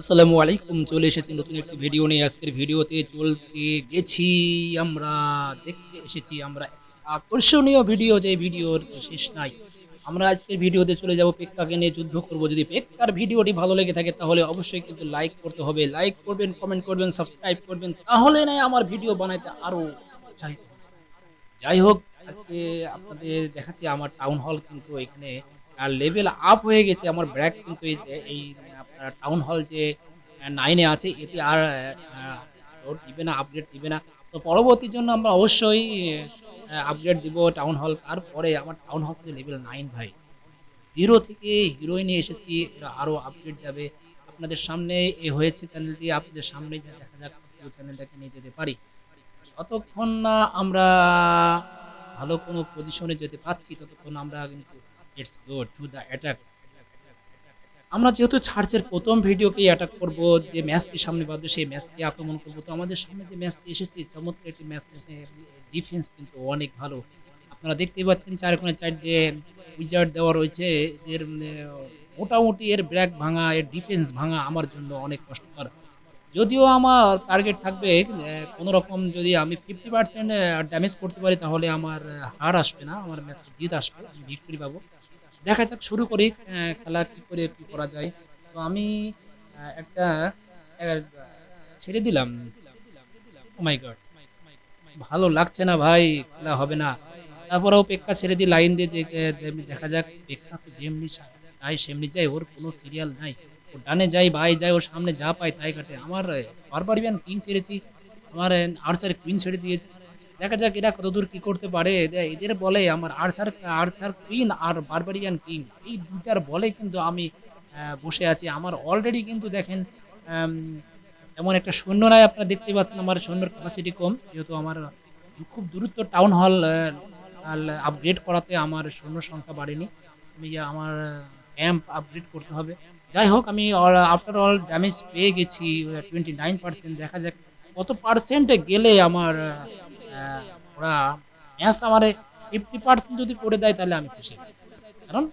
আসসালামু আলাইকুম, চলে এসেছি নতুন একটি ভিডিও নিয়ে। আজকের ভিডিওতে চলতে গেছি আমরা, দেখতে এসেছি আমরা আকর্ষণীয় ভিডিও যে ভিডিওর শেষ নাই। আমরা আজকের ভিডিওতে চলে যাব পেক্কাকে নিয়ে, যুদ্ধ করব। যদি পেক্কার ভিডিওটি ভালো লেগে থাকে, তাহলে অবশ্যই কিন্তু লাইক করতে হবে। লাইক করবেন কমেন্ট করবেন সাবস্ক্রাইব করবেন, তাহলে না আমার ভিডিও বানাইতে আরও যাই হোক, আজকে আপনাদের দেখাচ্ছি, আমার টাউন হল কিন্তু এখানে লেভেল আপ হয়ে গেছে, আমার ব্র্যাক কিন্তু এই এই আপনার টাউন হল যে নাইনে আছে, এতে আর দিবে না আপডেট দিবে না। তো পরবর্তীর জন্য আমরা অবশ্যই আপডেট দিব টাউন হল তারপরে আমার টাউন হল কিন্তু লেভেল নাইন ভাই। হিরো থেকে হিরোইনে এসেছি, এরা আরও আপডেট যাবে। আপনাদের সামনে এ হয়েছে চ্যানেলটি আপনাদের সামনে দেখা যাক চ্যানেলটাকে নিয়ে যেতে পারি। যতক্ষণ না আমরা ভালো কোনো পজিশনে যেতে পারছি, ততক্ষণ আমরা কিন্তু it's go to the attack আমরা যেহেতু ছাড়ছের প্রথম ভিডিওকেই অ্যাটাক করব, যে ম্যাচটি সামনে বাঁধবে, সেই ম্যাচকে আক্রমণ করব। তো আমাদের সামনে যে ম্যাচটি এসেছে, চমৎকার একটি ম্যাচ ডিফেন্স কিন্তু অনেক ভালো। আপনারা দেখতেই পাচ্ছেন চার কোণে চারটে উইজার্ড দেওয়া রয়েছে এর মোটামুটি এর ব্র্যাক ভাঙা, এর ডিফেন্স ভাঙা আমার জন্য অনেক কষ্টকর। যদিও আমার টার্গেট থাকবে কোনো রকম যদি আমি ফিফটি পার্সেন্ট ড্যামেজ করতে পারি, তাহলে আমার হার আসবে না, আমার ম্যাচ জিত আসবে, আমি ভিক্টরি পাবো। দেখা যাক, শুরু করি খেলা কী করে, কী করা যায়। তো আমি একটা ছেড়ে দিলাম। মাই গড ভালো লাগছে না ভাই, খেলা হবে না। তারপরেও পেক্কা ছেড়ে দিই, লাইন দিয়ে দেখা যাক পেক্কা যেমনি যাই সেমনি যায় ওর কোনো সিরিয়াল নাই। ডানে যাই বাই যাই, ওর সামনে যা পাই তাই কাটে। আমার বারবারিয়ান কিং ছেড়েছি আমার আর্চার কুইন ছেড়ে দিয়েছি। দেখা যাক এরা কতদূর কি করতে পারে। এদের- বলে আমার আর্চার আর্চার কুইন আর বারবারিয়ান কিং এই দুটার বলে কিন্তু আমি বসে আছি। আমার অলরেডি কিন্তু দেখেন এমন একটা সৈন্য নাই আপনারা দেখতে পাচ্ছেন, আমার সৈন্যর ক্যাপাসিটি কম। যেহেতু আমার খুব দ্রুত টাউন হল আপগ্রেড করাতে আমার সৈন্য সংখ্যা বাড়েনি। আমি আমার ক্যাম্প আপগ্রেড করতে হবে। যাই হোক আমি আফটার অল ড্যামেজ পেয়ে গেছি টোয়েন্টি নাইন পার্সেন্ট দেখা যাক কত পার্সেন্টে গেলে আমার ওরা ম্যাচ আমার ফিফটি পার্সেন্ট যদি করে দেয়, তাহলে আমি খুশি। কারণ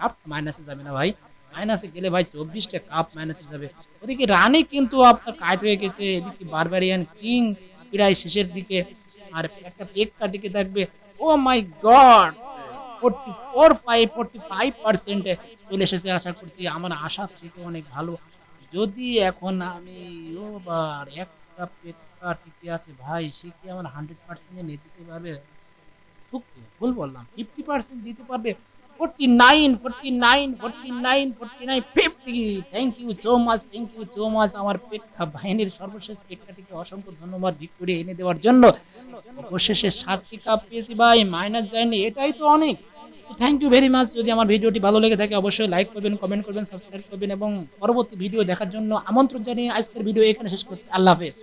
কাপ মাইনাসে যাবে না ভাই। মাইনাসে গেলে ভাই চব্বিশটা কাপ মাইনাসে যাবে। ওদিকে রানে কিন্তু আপনার কাজ হয়ে গেছে, এদিকে বারবারিয়ান কিং প্রায় শেষের দিকে। আর একটা পেকটা দিকে থাকবে ও my god forty four five forty five পার্সেন্টে চলে এসেছে আশা করছি। আমার আশা থেকে অনেক ভালো। যদি এখন আমি ওবার একটা পেটকা টিকে আছে, ভাই, সে কি আমার হান্ড্রেড পার্সেন্টে নিয়ে দিতে পারবে? ভুল বললাম। ফিফটি পার্সেন্ট দিতে পারবে? Forty nine forty nine forty nine forty nine fifty thank you so much thank you so much আমার পেক্ষা বাহিনীর সর্বশেষ পেক্ষাটিকে অসংখ্য ধন্যবাদ ভিক্টোরিয়া এনে দেওয়ার জন্য। অবশেষে সাতটি কাপ পেয়েছি ভাই মাইনাস যায়নি, এটাই তো অনেক। থ্যাংক ইউ ভেরি মাচ যদি আমার ভিডিওটি ভালো লেগে থাকে, অবশ্যই লাইক করবেন কমেন্ট করবেন সাবস্ক্রাইব করবেন এবং পরবর্তী ভিডিও দেখার জন্য আমন্ত্রণ জানিয়ে আজকের ভিডিও এখানে শেষ করছি। আল্লাহ হাফেজ।